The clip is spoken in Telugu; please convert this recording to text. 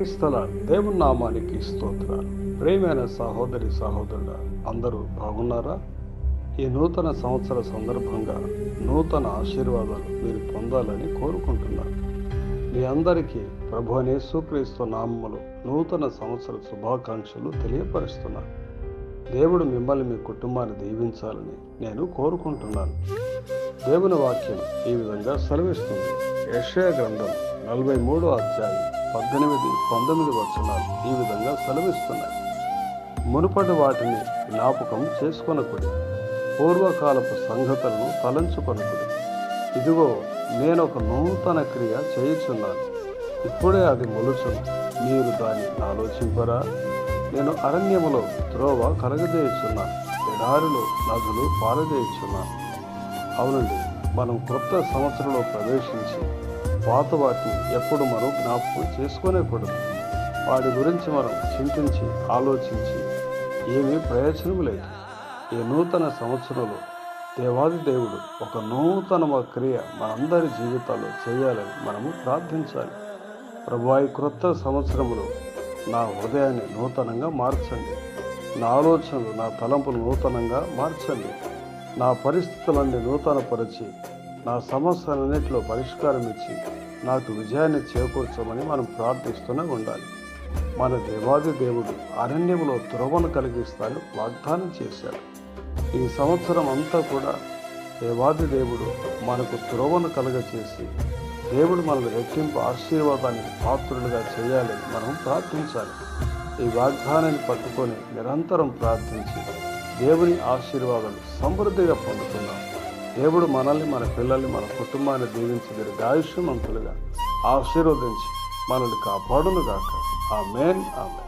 క్రీస్తుల దేవుని నామానికి స్తోత్రాలు. ప్రేమైన సహోదరి సహోదరుల అందరూ బాగున్నారా? ఈ నూతన సంవత్సర సందర్భంగా నూతన ఆశీర్వాదాలు మీరు పొందాలని కోరుకుంటున్నాను. మీ అందరికీ ప్రభు అనే సూక్రీస్తు నామములు నూతన సంవత్సర శుభాకాంక్షలు తెలియపరుస్తున్నాను. దేవుడు మిమ్మల్ని మీ కుటుంబాన్ని దీవించాలని నేను కోరుకుంటున్నాను. దేవుని వాక్యం ఈ విధంగా సెలవిస్తుంది. యక్షయ గ్రంథం నలభై మూడో అధ్యాయం. పద్దెనిమిది పంతొమ్మిది వచనాలు ఈ విధంగా సెలవిస్తున్నాయి. మునుపటి వాటిని జ్ఞాపకం చేసుకొనకుడి. పూర్వకాలపు సంగతులను తలంచుకొనకుడి. ఇదిగో నేను ఒక నూతన క్రియ చేయుచున్నాను. ఇప్పుడే అది మొలుచును. మీరు దాన్ని ఆలోచింపరా? నేను అరణ్యములో త్రోవ కలగజేయుచున్నాను. ఎడారిలో నదులు పారజేయుచున్నాను. అవునండి మనం కొత్త సంవత్సరంలో ప్రవేశించి పాత వాటిని ఎప్పుడు మనం జ్ఞాపకం చేసుకోనేకూడదు. వాటి గురించి మనం చింతించి ఆలోచించి ఏమీ ప్రయోజనం లేదు. ఈ నూతన సంవత్సరంలో దేవాది దేవుడు ఒక నూతన క్రియ మనందరి జీవితాల్లో చేయాలని మనము ప్రార్థించాలి. ప్రభువాయి క్రొత్త సంవత్సరంలో నా హృదయాన్ని నూతనంగా మార్చండి. నా ఆలోచనలు నా తలంపులు నూతనంగా మార్చండి. నా పరిస్థితులన్నీ నూతనపరిచి నా సమస్యలన్నింటిలో పరిష్కారం ఇచ్చి నాకు విజయాన్ని చేకూర్చమని మనం ప్రార్థిస్తూనే ఉండాలి. మన దేవాది దేవుడు అరణ్యంలో త్రోవను కలిగిస్తాను వాగ్దానం చేశాడు. ఈ సంవత్సరం అంతా కూడా దేవాది దేవుడు మనకు త్రోవను కలగచేసి దేవుడు మనల్ని రెట్టింపు ఆశీర్వాదానికి పాత్రులుగా చేయాలని మనం ప్రార్థించాలి. ఈ వాగ్దానాన్ని పట్టుకొని నిరంతరం ప్రార్థించి దేవుని ఆశీర్వాదాలు సమృద్ధిగా పొందుతున్నాం. దేవుడు మనల్ని మన పిల్లల్ని మన కుటుంబాన్ని దీవించి దీర్ఘాయుష్యమంతులుగా ఆశీర్వదించి మనల్ని కాపాడును గాక ఆ మేన్ ఆమె